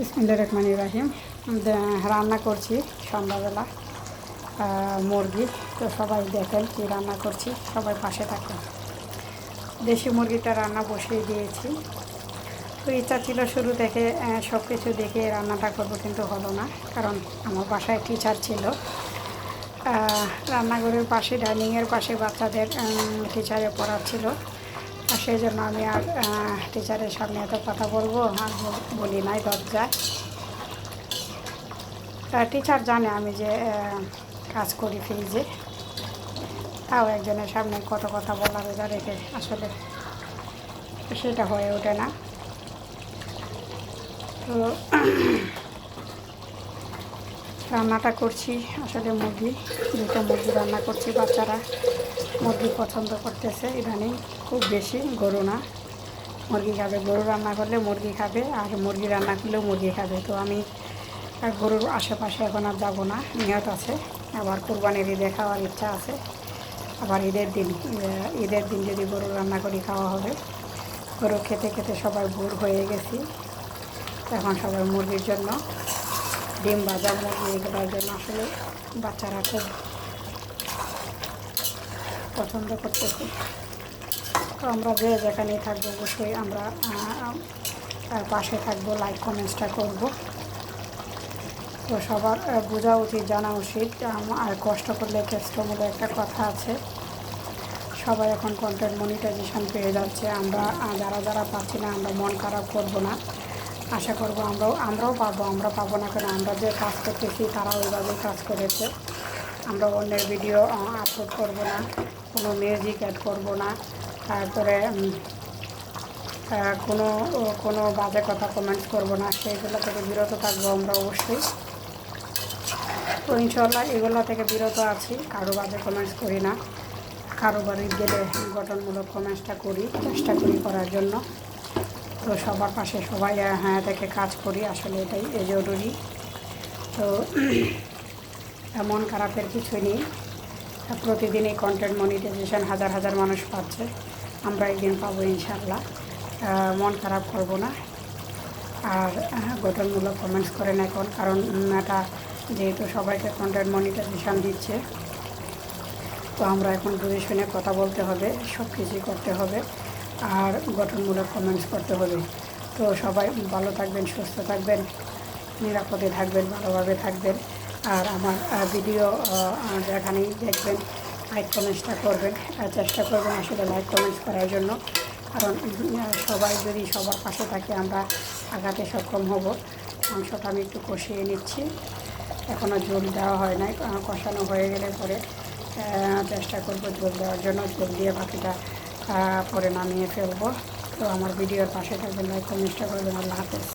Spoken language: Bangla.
বিসমিল্লা রহমান রাহিম। রান্না করছি সন্ধ্যাবেলা মুরগি। তো সবাই দেখেন কি রান্না করছি, সবাই পাশে থাকুন। দেশি মুরগিটা রান্না বসিয়ে দিয়েছি। তো ইচ্ছা ছিল শুরু থেকে সব কিছু দেখে রান্নাটা করব, কিন্তু হলো না, কারণ আমার বাসায় টিচার ছিল। রান্নাঘরের পাশে ডাইনিংয়ের পাশে বাচ্চাদের টিচারে পড়াচ্ছিল। সেই জন্য আমি আর টিচারের সামনে এত কথা বলব, আর বলি নাই দরজায় টিচার জানে আমি যে কাজ করি ফ্রিজে তাও একজনের সামনে কত কথা বলা রোজা রেখে আসলে সেটা হয়ে ওঠে না। তো রান্নাটা করছি আসলে মুরগি, দুটো মুরগি রান্না করছি, বাচ্চারা মুরগি পছন্দ করতেছে, ইদানিং খুব বেশি, গরু না। মুরগি খাবে, গরু রান্না করলে মুরগি খাবে, আর মুরগি রান্না করলেও মুরগি খাবে। তো আমি গরুর আশেপাশে এখন আর যাব না নিয়ত আছে। আবার কোরবানির ঈদে খাওয়ার ইচ্ছা আছে। আবার ঈদের দিন ঈদের দিন যদি গরু রান্না করি খাওয়া হবে। গরু খেতে খেতে সবাই ভোর হয়ে গেছি। এখন সবাই মুরগির জন্য ডিম ভাজা, মুরগি এগুলোর জন্য আসলে বাচ্চারা খুব পছন্দ করতেছে। তো আমরা যে যেখানেই থাকব, অবশ্যই আমরা পাশে থাকব লাইক কমেন্টসটা করব। তো সবার বোঝা উচিত, জানা উচিত। আর কষ্ট করলে কেষ্ট বলে একটা কথা আছে। সবাই এখন কন্টেন্ট মনিটাইজেশন পেয়ে যাচ্ছে। আমরা যারা যারা পাচ্ছি না, আমরা মন খারাপ করব না। আশা করব আমরাও আমরাও পাবো আমরা পাবো না কেন? আমরা যে কাজ করতেছি তারা ওইভাবেই কাজ করেছে। আমরা অন্যের ভিডিও আপলোড করব না, কোনো মিউজিক অ্যাড করব না। তারপরে কোনো কোনো বাজে কথা কমেন্টস করব না। সেইগুলো থেকে বিরত থাকব আমরা অবশ্যই। তো ইনশাল্লাহ এগুলো থেকে বিরত আছি, কারও বাজে কমেন্টস করি না। কারও বাড়ি গেলে গঠনমূলক কমেন্টসটা করি, চেষ্টা করি করার জন্য। তো সবার পাশে সবাই হ্যাঁ থেকে কাজ করি আসলে এটাই এ জরুরি। তো মন খারাপের কিছু নেই। প্রতিদিনই কন্টেন্ট মনিটাইজেশন হাজার হাজার মানুষ পাচ্ছে। আমরা একদিন পাবো ইনশাল্লাহ মন খারাপ করব না। আর আহ, গঠনমূলক কমেন্টস করেন এখন কারণ এটা যেহেতু সবাইকে কন্টেন্ট মনিটাইজেশন দিচ্ছে তো আমরা এখন বুঝে শুনে কথা বলতে হবে সব কিছুই করতে হবে। আর গঠনমূলক কমেন্টস করতে হবে। তো সবাই ভালো থাকবেন, সুস্থ থাকবেন, নিরাপদে থাকবেন, ভালোভাবে থাকবেন। আর আমার ভিডিও যেখানেই দেখবেন লাইক কমেন্টসটা করবেন। চেষ্টা করবেন আসলে লাইক কমেন্টস করার জন্য। কারণ সবাই যদি সবার পাশে থাকে, আমরা আগাতে সক্ষম হব। মাংসটা আমি একটু কষিয়ে নিচ্ছি। এখনও ঝোল দেওয়া হয় নাই কষানো হয়ে গেলে পরে চেষ্টা করব ঝোল দেওয়ার জন্য। ঝোল দিয়ে বাকিটা পরে নামিয়ে ফেলব। তো আমার ভিডিওর পাশে থাকবেন লাইক কমেন্টটা করবেন আল্লাহ হাফেজ।